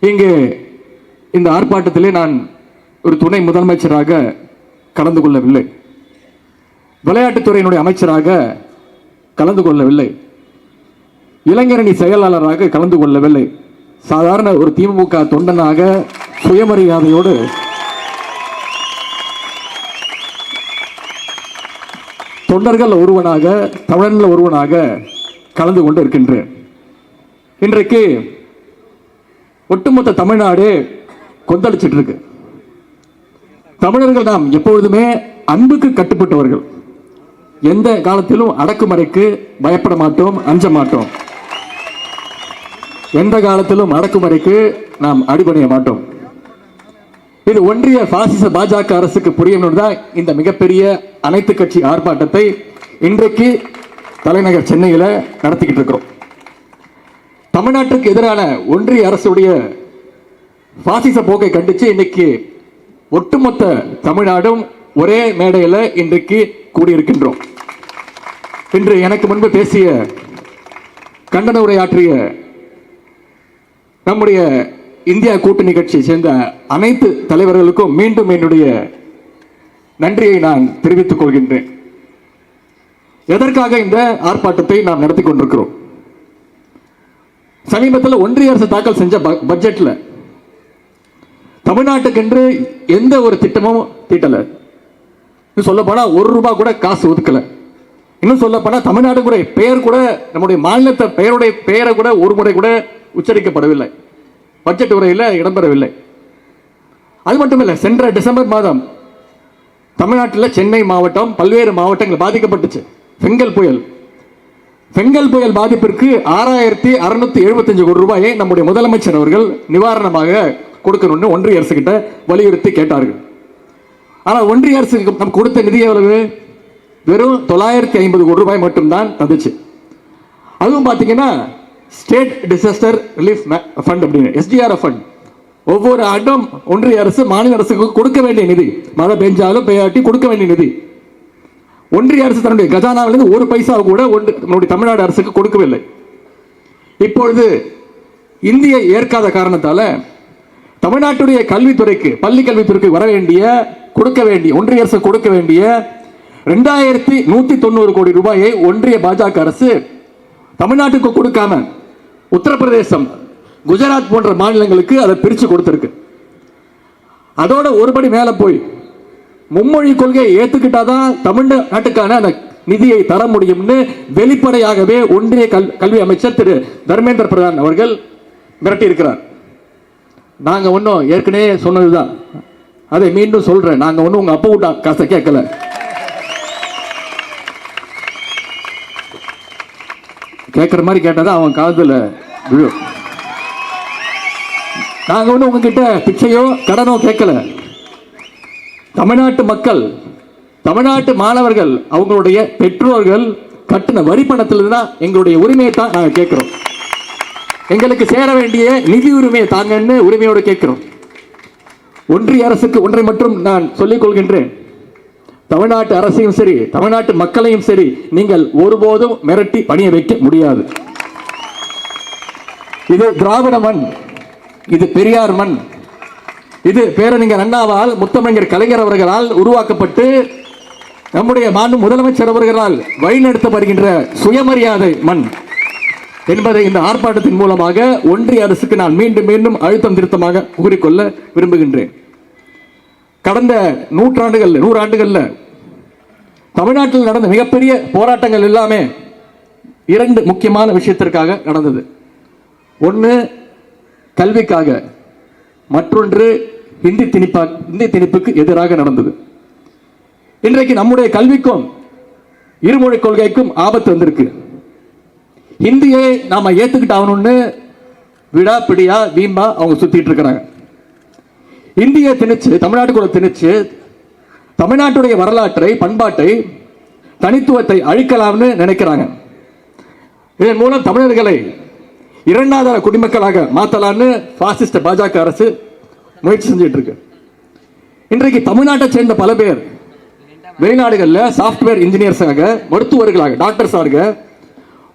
இங்கு இந்த ஆர்ப்பாட்டத்திலே நான் ஒரு துணை முதலமைச்சராக கலந்து கொள்ளவில்லை. விளையாட்டுத்துறையினுடைய அமைச்சராக கலந்து கொள்ளவில்லை. இளைஞரணி செயலாளராக கலந்து கொள்ளவில்லை. சாதாரண ஒரு திமுக தொண்டனாக சுயமரியாதையோடு தொண்டர்கள் ஒருவனாக தமிழனில் ஒருவனாக கலந்து கொண்டு இருக்கின்றேன் இன்றைக்கு ஒட்டுமொத்த தமிழ்நாடு கொந்தளிச்சிட்டு இருக்கு தமிழர்கள் நாம் எப்பொழுதுமே அன்புக்கு கட்டுப்பட்டவர்கள். எந்த காலத்திலும் அடக்குமுறைக்கு பயப்பட மாட்டோம் அஞ்ச மாட்டோம். எந்த காலத்திலும் அடக்குமுறைக்கு நாம் அடிபணிய மாட்டோம். இது ஒன்றிய பாசிச பாஜக அரசுக்கு புரியணும் தான் இந்த மிகப்பெரிய அனைத்து கட்சி ஆர்ப்பாட்டத்தை இன்றைக்கு தலைநகர் சென்னையில் நடத்திக்கிட்டு இருக்கிறோம். தமிழ்நாட்டுக்கு எதிரான ஒன்றிய அரசுடைய பாசிச போக்கை கண்டிச்சு இன்னைக்கு ஒட்டுமொத்த தமிழ்நாடும் ஒரே மேடையில் இன்றைக்கு கூடியிருக்கின்றோம். இன்று எனக்கு முன்பு பேசிய கண்டன உரையாற்றிய நம்முடைய இந்தியா கூட்டணி கட்சியை சேர்ந்த அனைத்து தலைவர்களுக்கும் மீண்டும் என்னுடைய நன்றியை நான் தெரிவித்துக் கொள்கின்றேன். எதற்காக இந்த ஆர்ப்பாட்டத்தை நாம் நடத்தி கொண்டிருக்கிறோம்? சமீபத்தில் ஒன்றிய அரசு தாக்கல் செஞ்ச ப- தமிழ்நாட்டுக்கென்று எந்த ஒரு திட்டமும் தீட்டலை. இன்னும் சொல்ல போனால் ஒரு ரூபா கூட காசு ஒதுக்கலை. இன்னும் சொல்ல போனால் தமிழ்நாடு கூட பெயர் கூட நம்முடைய மாநிலத்தை பெயருடைய பெயரை கூட ஒரு முறை கூட உச்சரிக்கப்படவில்லை. பட்ஜெட் உரையில் இடம்பெறவில்லை. அது மட்டும் இல்லை சென்ற டிசம்பர் மாதம் தமிழ்நாட்டில் சென்னை மாவட்டம் பல்வேறு மாவட்டங்கள் பாதிக்கப்பட்டுச்சு. செங்கல் புயல் பெண்கள் புயல் பாதிப்பிற்கு ஆறாயிரத்தி அறுநூத்தி எழுபத்தஞ்சு கோடி ரூபாயை நம்முடைய முதலமைச்சர் அவர்கள் நிவாரணமாக கொடுக்கணும்னு ஒன்றிய அரசு கிட்ட வலியுறுத்தி கேட்டார்கள். ஆனால் ஒன்றிய அரசுக்கு நம் கொடுத்த நிதி எவ்வளவு? வெறும் தொள்ளாயிரத்தி ஐம்பது கோடி ரூபாய் மட்டும்தான் தந்துச்சு. அதுவும் பார்த்தீங்கன்னா ஸ்டேட் டிசாஸ்டர் ரிலீஃப் ஃபண்ட் அப்படின்னு எஸ்டிஆர்எஃப் ஃபண்ட் ஒவ்வொரு ஆண்டும் ஒன்றிய அரசு மாநில அரசுக்கு கொடுக்க வேண்டிய நிதி. மழை பெஞ்சாலும் பெய்யாட்டி கொடுக்க வேண்டிய நிதி. ஒன்றிய அரசு தன்னுடைய கஜானாவிலிருந்து ஒரு பைசா கூட ஒன்று நம்முடைய தமிழ்நாடு அரசுக்கு கொடுக்கவில்லை. இப்பொழுது இந்திய ஏற்காத காரணத்தால தமிழ்நாட்டுடைய கல்வித்துறைக்கு பள்ளி கல்வித்துறைக்கு வர வேண்டிய கொடுக்க வேண்டிய ஒன்றிய அரசு கொடுக்க வேண்டிய ரெண்டாயிரத்தி நூற்றி தொண்ணூறு கோடி ரூபாயை ஒன்றிய பாஜக அரசு தமிழ்நாட்டுக்கு கொடுக்காம உத்தரப்பிரதேசம் குஜராத் போன்ற மாநிலங்களுக்கு அதை பிரித்து கொடுத்துருக்கு. அதோட ஒருபடி மேலே போய் மும்மொழி கொள்கையை ஏற்றுக்கிட்டாதான் தமிழ்நாட்டுக்கான அந்த நிதியை தர முடியும்னு வெளிப்படையாகவே ஒன்றிய கல் கல்வி அமைச்சர் திரு தர்மேந்திர பிரதான் அவர்கள் மிரட்டி இருக்கிறார் ஒன்றும் ஏற்கனவே சொன்னதுதான். அதை மீண்டும் சொல்கிறேன் நாங்கள் ஒன்றும் உங்கள் அப்பா விட்டா காசை கேட்கல. கேட்குற மாதிரி கேட்டாதான் அவன் காதில் விழும். நாங்கள் ஒன்றும் உங்ககிட்ட பிச்சையோ கடனோ கேட்கல. தமிழ்நாட்டு மக்கள் தமிழ்நாட்டு மாணவர்கள் அவங்களுடைய பெற்றோர்கள் கட்டின வரி பணத்திலிருந்து தான் எங்களுடைய உரிமையை தான் நாங்கள் கேட்குறோம். எங்களுக்கு சேர வேண்டிய நிதி உரிமையை தாங்கன்னு உரிமையோடு கேட்கிறோம். ஒன்றிய அரசுக்கு ஒன்றை மட்டும் நான் சொல்லிக் கொள்கின்றேன். தமிழ்நாட்டு அரசையும் சரி தமிழ்நாட்டு மக்களையும் சரி நீங்கள் ஒருபோதும் மிரட்டி பணிய வைக்க முடியாது. இது திராவிட மண் இது பெரியார் மண். இது பேரறிஞர் அண்ணாவால் முத்தமிழர் கலைஞர் அவர்களால் உருவாக்கப்பட்டு நம்முடைய மாண்பு முதலமைச்சர் அவர்களால் வழிநடத்தப்படுகின்ற சுயமரியாதை மண் என்பதை இந்த ஆர்ப்பாட்டத்தின் மூலமாக ஒன்றிய அரசுக்கு நான் மீண்டும் மீண்டும் அழுத்தம் திருத்தமாக கூறிக்கொள்ள விரும்புகின்றேன். கடந்த நூற்றாண்டுகள் நூறாண்டுகளில் தமிழ்நாட்டில் நடந்த மிகப்பெரிய போராட்டங்கள் எல்லாமே இரண்டு முக்கியமான விஷயத்திற்காக நடந்தது. ஒன்று கல்விக்காக மற்றொன்று இந்தி திணிப்பா இந்தி திணிப்புக்கு எதிராக நடந்தது. இன்றைக்கு நம்முடைய கல்விக்கும் இருமொழி கொள்கைக்கும் ஆபத்து வந்திருக்கு. ஹிந்தியை நாம ஏத்துக்கிட்டு ஆகணும்னு விடா பிடியா வீம்பா அவங்க சுத்திட்டு இருக்கிறாங்க. இந்திய திணிச்சு தமிழ்நாட்டுக்குள்ள திணிச்சு தமிழ்நாட்டுடைய வரலாற்றை பண்பாட்டை தனித்துவத்தை அழிக்கலாம்னு நினைக்கிறாங்க. இதன் மூலம் தமிழர்களை இரண்டாவது குடிமக்களாக மாற்றலான்னு பாசிஸ்ட் பாஜக அரசு முயற்சி செஞ்சுட்டு இருக்கு இன்றைக்கு தமிழ்நாட்டை சேர்ந்த பல பேர் வெளிநாடுகளில் சாஃப்ட்வேர் இன்ஜினியர்ஸாக மருத்துவர்களாக டாக்டர்ஸாக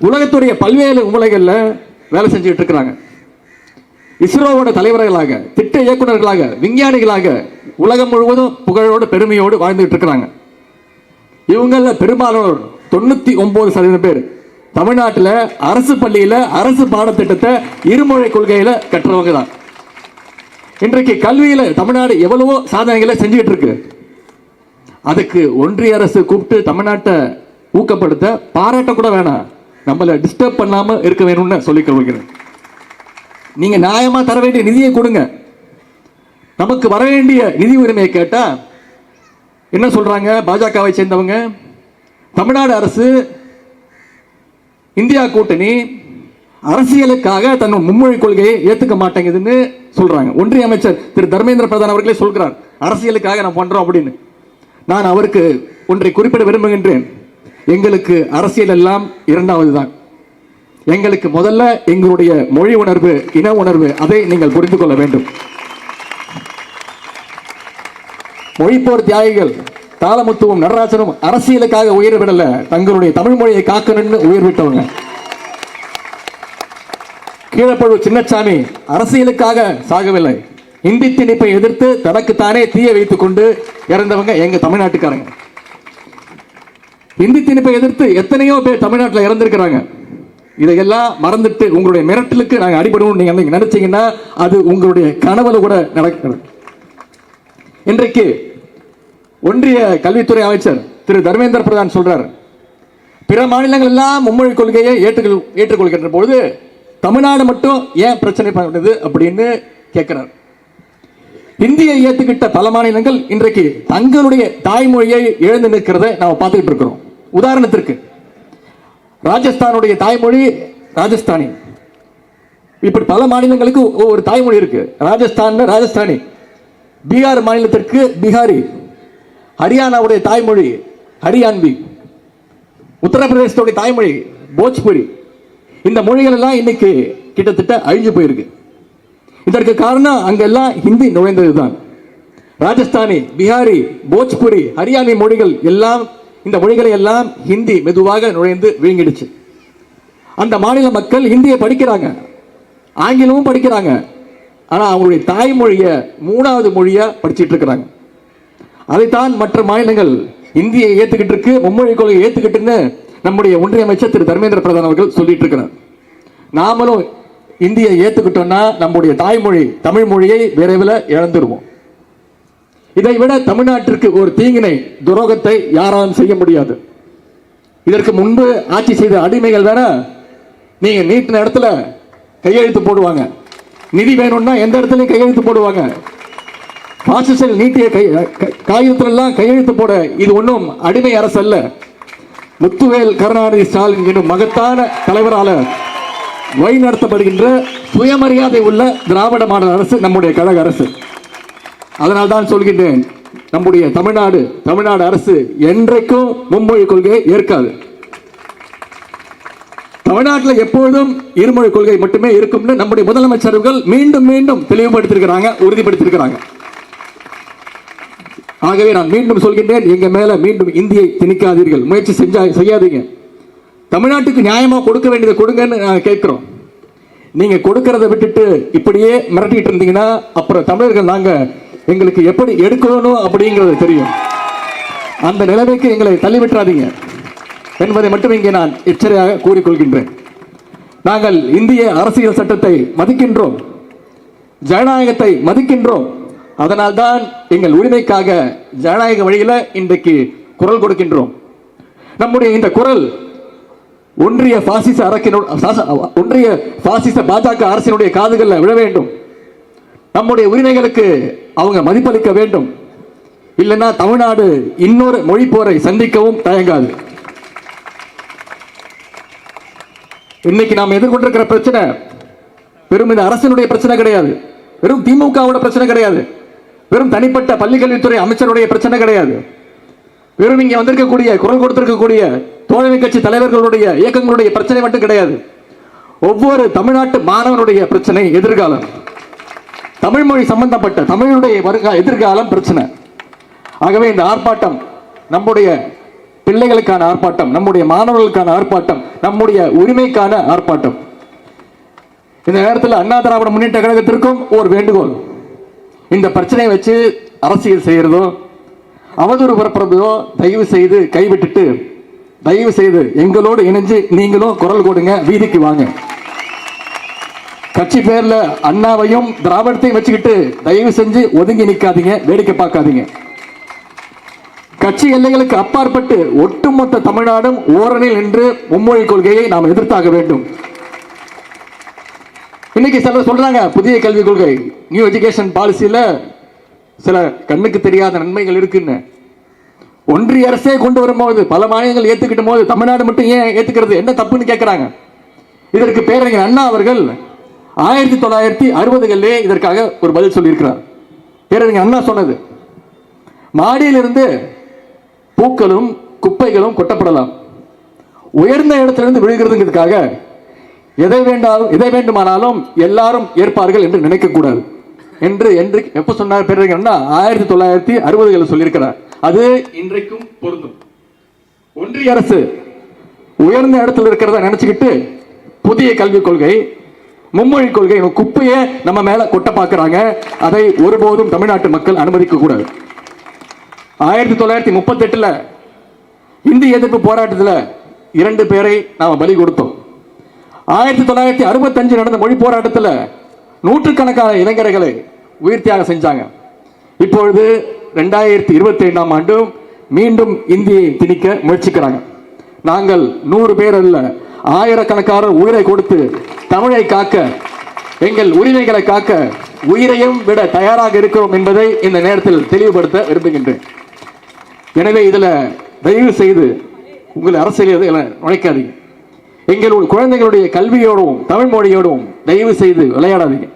உலகத்துடைய பல்வேறு மூலைகளில் வேலை செஞ்சுட்டு இருக்கிறாங்க இஸ்ரோவோட தலைவர்களாக திட்ட இயக்குனர்களாக விஞ்ஞானிகளாக உலகம் முழுவதும் புகழோடு பெருமையோடு வாழ்ந்துகிட்டு இருக்கிறாங்க இவங்களில் பெரும்பாலானோர் தொண்ணூற்றி ஒம்பது சதவீதம் பேர் தமிழ்நாட்டில் அரசு பள்ளியில் அரசு பாடத்திட்டத்தை இருமொழி கொள்கையில் கற்றவங்க தான் இன்றைக்கு கல்வியில் தமிழ்நாடு எவ்வளவோ சாதனைகளை செஞ்சுக்கிட்டு இருக்கு. அதுக்கு ஒன்றிய அரசு கூப்பிட்டு தமிழ்நாட்டை ஊக்கப்படுத்த பாராட்ட கூட வேணாம். நம்மளை டிஸ்டர்ப் பண்ணாமல் இருக்க வேணும்னு சொல்லிக் கொள்கிறேன். நீங்க நியாயமா தர வேண்டிய நிதியை கொடுங்க. நமக்கு வர வேண்டிய நிதி உரிமையை கேட்டா என்ன சொல்றாங்க? பாஜகவை சேர்ந்தவங்க தமிழ்நாடு அரசு இந்தியா கூட்டணி அரசியலுக்காக தன் மும்மொழி கொள்கையை ஏற்றுக்க மாட்டேங்குதுன்னு சொல்றாங்க. ஒன்றிய அமைச்சர் திரு தர்மேந்திர பிரதான் அவர்களே சொல்கிறார் அரசியலுக்காக நான் பண்றோம் அப்படின்னு. நான் அவருக்கு ஒன்றை குறிப்பிட விரும்புகின்றேன். எங்களுக்கு அரசியல் எல்லாம் இரண்டாவது தான் எங்களுக்கு முதல்ல எங்களுடைய மொழி உணர்வு இன உணர்வு அதை நீங்கள் புரிந்து கொள்ள வேண்டும். மொழிப்போர் தியாகிகள் தாளமுத்துவும் நடராஜனும் அரசியலுக்காக உயிர் விடல தங்களுடைய தமிழ் மொழியை காக்கணும்னு உயிர் விட்டவங்க. கீழப்பழு சின்னசாமி அரசியலுக்காக சாகவில்லை. இந்தி திணிப்பை எதிர்த்து தனக்குத்தானே தீய வைத்துக் கொண்டு இறந்தவங்க எங்க தமிழ்நாட்டுக்காரங்க. இந்தி திணிப்பை எதிர்த்து எத்தனையோ பேர் தமிழ்நாட்டில் இறந்திருக்கிறாங்க. இதையெல்லாம் மறந்துட்டு உங்களுடைய மிரட்டலுக்கு நாங்கள் அடிபடுவோம் நீங்க நீங்க நினைச்சீங்கன்னா அது உங்களுடைய கனவுல கூட நடக்கிறது. இன்றைக்கு ஒன்றிய கல்வித்துறை அமைச்சர் திரு தர்மேந்திர பிரதான் சொல்றார். பிற மாநிலங்கள் எல்லாம் மும்மொழி கொள்கையை ஏற்றுக்கொள் ஏற்றுக்கொள்கின்ற பொழுது தமிழ்நாடு மட்டும் ஏன் பிரச்சனை பண்ணுது அப்படின்னு கேட்கிறார். இந்தியை ஏற்றுக்கிட்ட பல மாநிலங்கள் இன்றைக்கு தங்களுடைய தாய்மொழியை இழந்து நிற்கிறத நாம் பார்த்துக்கிட்டு இருக்கிறோம். உதாரணத்திற்கு ராஜஸ்தானுடைய தாய்மொழி ராஜஸ்தானி. இப்படி பல மாநிலங்களுக்கு ஒரு தாய்மொழி இருக்கு. ராஜஸ்தான் ராஜஸ்தானி பீகார் மாநிலத்திற்கு பீகாரி ஹரியானாவுடைய தாய்மொழி ஹரியான்வி உத்தரப்பிரதேசத்துடைய தாய்மொழி போஜ்புரி இந்த மொழிகள் எல்லாம் இன்னைக்கு கிட்டத்தட்ட அழிஞ்சு போயிருக்கு. இதற்கு காரணம் அங்கெல்லாம் ஹிந்தி நுழைந்ததுதான். ராஜஸ்தானி பிஹாரி போஜ்புரி ஹரியானி மொழிகள் எல்லாம் இந்த மொழிகளை எல்லாம் ஹிந்தி மெதுவாக நுழைந்து விழுங்கிடுச்சு. அந்த மாநில மக்கள் ஹிந்தியை படிக்கிறாங்க. ஆங்கிலமும் படிக்கிறாங்க. ஆனால் அவங்களுடைய தாய்மொழியை மூணாவது மொழியாக படிச்சுட்டு இருக்கிறாங்க. அதைத்தான் மற்ற மாநிலங்கள் இந்தியை ஏற்றுக்கிட்டு இருக்கு மும்மொழி கொள்கையை ஏற்றுக்கிட்டுன்னு நம்முடைய ஒன்றிய அமைச்சர் திரு தர்மேந்திர பிரதான் அவர்கள் சொல்லிட்டு இருக்கிறார். நாமளும் இந்தியை ஏற்றுக்கிட்டோம்னா நம்முடைய தாய்மொழி தமிழ் மொழியை விரைவில் இழந்துருவோம். இதை விட தமிழ்நாட்டிற்கு ஒரு தீங்கினை துரோகத்தை யாராலும் செய்ய முடியாது. இதற்கு முன்பு ஆட்சி செய்த அடிமைகள் வேற நீங்கள் நீட்டின இடத்துல கையெழுத்து போடுவாங்க. நிதி வேணும்னா எந்த இடத்துலையும் கையெழுத்து போடுவாங்க. பாசிசல் நீட்டிய கை க- கையெழுத்து போட இது ஒன்றும் அடிமை அரசு அல்ல முத்துவேல் கருணாநிதி ஸ்டாலின் என்னும் மகத்தான தலைவரால் வழி நடத்தப்படுகின்ற சுயமரியாதை உள்ள திராவிட மாடல் அரசு நம்முடைய கழக அரசு. அதனால் தான் சொல்கின்றேன் நம்முடைய தமிழ்நாடு தமிழ்நாடு அரசு என்றைக்கும் மும்மொழி கொள்கையை ஏற்காது. தமிழ்நாட்டில் எப்பொழுதும் இருமொழி கொள்கை மட்டுமே இருக்கும்னு நம்முடைய முதலமைச்சர்கள் மீண்டும் மீண்டும் தெளிவுபடுத்தியிருக்கிறாங்க உறுதிப்படுத்தியிருக்கிறாங்க. ஆகவே நான் மீண்டும் சொல்கின்றேன் எங்க மேல மீண்டும் இந்தியை திணிக்காதீர்கள். முயற்சி செஞ்சா செய்யாதீங்க. தமிழ்நாட்டுக்கு நியாயமா கொடுக்க வேண்டியதை கொடுங்கன்னு நாங்கள் கேட்கிறோம். நீங்க கொடுக்கறத விட்டுட்டு இப்படியே மிரட்டிட்டு இருந்தீங்கன்னா அப்புறம் தமிழர்கள் நாங்க எங்களுக்கு எப்படி எடுக்கணும் அப்படிங்கிறது தெரியும். அந்த நிலைமைக்கு எங்களை தள்ளிவிட்டுறாதீங்க. என்பதை மட்டும் இங்கே நான் எச்சரியாக கூறிக்கொள்கின்றேன். நாங்கள் இந்திய அரசியல் சட்டத்தை மதிக்கின்றோம். ஜனநாயகத்தை மதிக்கின்றோம். அதனால்தான் எங்கள் உரிமைக்காக ஜனநாயக வழியில் இன்றைக்கு குரல் கொடுக்கின்றோம். நம்முடைய இந்த குரல் ஒன்றிய பாசிச அரசினுடைய சாச- ஒன்றிய பாசிச பாஜக அரசினுடைய காதுகளில் விழ வேண்டும். நம்முடைய உரிமைகளுக்கு அவங்க மதிப்பளிக்க வேண்டும். இல்லைன்னா தமிழ்நாடு இன்னொரு மொழி போரை சந்திக்கவும் தயங்காது. இன்னைக்கு நாம் எதிர்கொண்டிருக்கிற பிரச்சனை வெறும் இந்த அரசினுடைய பிரச்சனை கிடையாது. வெறும் திமுகவோட பிரச்சனை கிடையாது. வெறும் தனிப்பட்ட பள்ளிக்கல்வித்துறை அமைச்சருடைய பிரச்சனை கிடையாது. வெறும் இங்கே வந்திருக்கக்கூடிய குரல் கொடுத்திருக்கக்கூடிய தோழமை கட்சி தலைவர்களுடைய இயக்கங்களுடைய பிரச்சனை மட்டும் கிடையாது. ஒவ்வொரு தமிழ்நாட்டு மாணவனுடைய பிரச்சனை எதிர்காலம். தமிழ் மொழி சம்பந்தப்பட்ட தமிழுடைய வருகா எதிர்காலம் பிரச்சனை. ஆகவே இந்த ஆர்ப்பாட்டம் நம்முடைய பிள்ளைகளுக்கான ஆர்ப்பாட்டம் நம்முடைய மாணவர்களுக்கான ஆர்ப்பாட்டம் நம்முடைய உரிமைக்கான ஆர்ப்பாட்டம். இந்த நேரத்தில் அண்ணா திராவிட முன்னேற்ற கழகத்திற்கும் ஒரு வேண்டுகோள். இந்த பிரச்சனையை வச்சு அரசியல் செய்யறதோ அவதூறு பரப்புறதோ தயவு செய்து கைவிட்டுட்டு தயவு செய்து எங்களோடு இணைஞ்சு நீங்களும் குரல் கொடுங்க வீதிக்கு வாங்க. கட்சி பேர்ல அண்ணாவையும் திராவிடத்தையும் வச்சுக்கிட்டு தயவு செஞ்சு ஒதுங்கி நிற்காதீங்க வேடிக்கை பார்க்காதீங்க. கட்சி எல்லைகளுக்கு அப்பாற்பட்டு ஒட்டுமொத்த தமிழ்நாடும் ஓரணில் நின்று மும்மொழி கொள்கையை நாம் எதிர்த்தாக வேண்டும். இன்னைக்கு சிலர் சொல்றாங்க புதிய கல்விக் கொள்கை நியூ எஜுகேஷன் பாலிசியில சில கண்ணுக்கு தெரியாத நன்மைகள் இருக்குன்னு. ஒன்றிய அரசே கொண்டு வரும்போது பல மாநிலங்கள் ஏத்துக்கிட்ட போது தமிழ்நாடு மட்டும் ஏன் ஏத்துக்கிறது? என்ன தப்புன்னு கேட்கிறாங்க இதற்கு பேரறிஞர் அண்ணா அவர்கள் ஆயிரத்தி தொள்ளாயிரத்தி அறுபதுகளிலே இதற்காக ஒரு பதில் சொல்லியிருக்கிறார். பேரறிஞர் அண்ணா சொன்னது மாடியிலிருந்து பூக்களும் குப்பைகளும் கொட்டப்படலாம். உயர்ந்த இடத்திலிருந்து விழுகிறதுங்கிறதுக்காக எதை வேண்டாலும் எதை வேண்டுமானாலும் எல்லாரும் ஏற்பார்கள் என்று நினைக்கக்கூடாது. என்று என்று எப்போ சொன்னார் பேரறிஞர் ஆயிரத்தி தொள்ளாயிரத்தி அறுபதுகளில் சொல்லியிருக்கிறார். அது இன்றைக்கும் பொருந்தும். ஒன்றிய அரசு உயர்ந்த இடத்துல இருக்கிறத நினைச்சுக்கிட்டு புதிய கல்விக் கொள்கை மும்மொழி கொள்கை குப்பையை நம்ம மேல கொட்ட பார்க்கறாங்க அதை ஒருபோதும் தமிழ்நாட்டு மக்கள் அனுமதிக்க கூடாது ஆயிரத்தி தொள்ளாயிரத்தி முப்பத்தெட்டில் இந்திய இந்தி எதிர்ப்பு போராட்டத்தில் இரண்டு பேரை நாம் பலி கொடுத்தோம். ஆயிரத்தி தொள்ளாயிரத்தி அறுபத்தஞ்சு நடந்த மொழி போராட்டத்தில் நூற்றுக்கணக்கான இளைஞர்களை உயிர் தியாகம் செஞ்சாங்க. இப்பொழுது ரெண்டாயிரத்தி இருபத்தி ஐந்தாம் ஆண்டும் மீண்டும் இந்தியை திணிக்க முயற்சிக்கிறாங்க. நாங்கள் நூறு பேர் அல்ல ஆயிரக்கணக்கான உயிரை கொடுத்து தமிழை காக்க எங்கள் உரிமைகளை காக்க உயிரையும் விட தயாராக இருக்கிறோம் என்பதை இந்த நேரத்தில் தெளிவுபடுத்த விரும்புகின்றேன். எனவே இதில் தயவு செய்து உங்கள் அரசியல் நுழைக்காதீங்க. எங்களுடைய குழந்தைகளுடைய கல்வியோடும் தமிழ் மொழியோடும் தயவு செய்து விளையாடாதீங்க.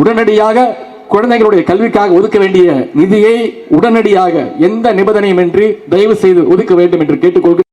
உடனடியாக குழந்தைகளுடைய கல்விக்காக ஒதுக்க வேண்டிய நிதியை உடனடியாக எந்த நிபந்தனையும் இன்றி தயவு செய்து ஒதுக்க வேண்டும் என்று கேட்டுக்கொள்கிறேன்.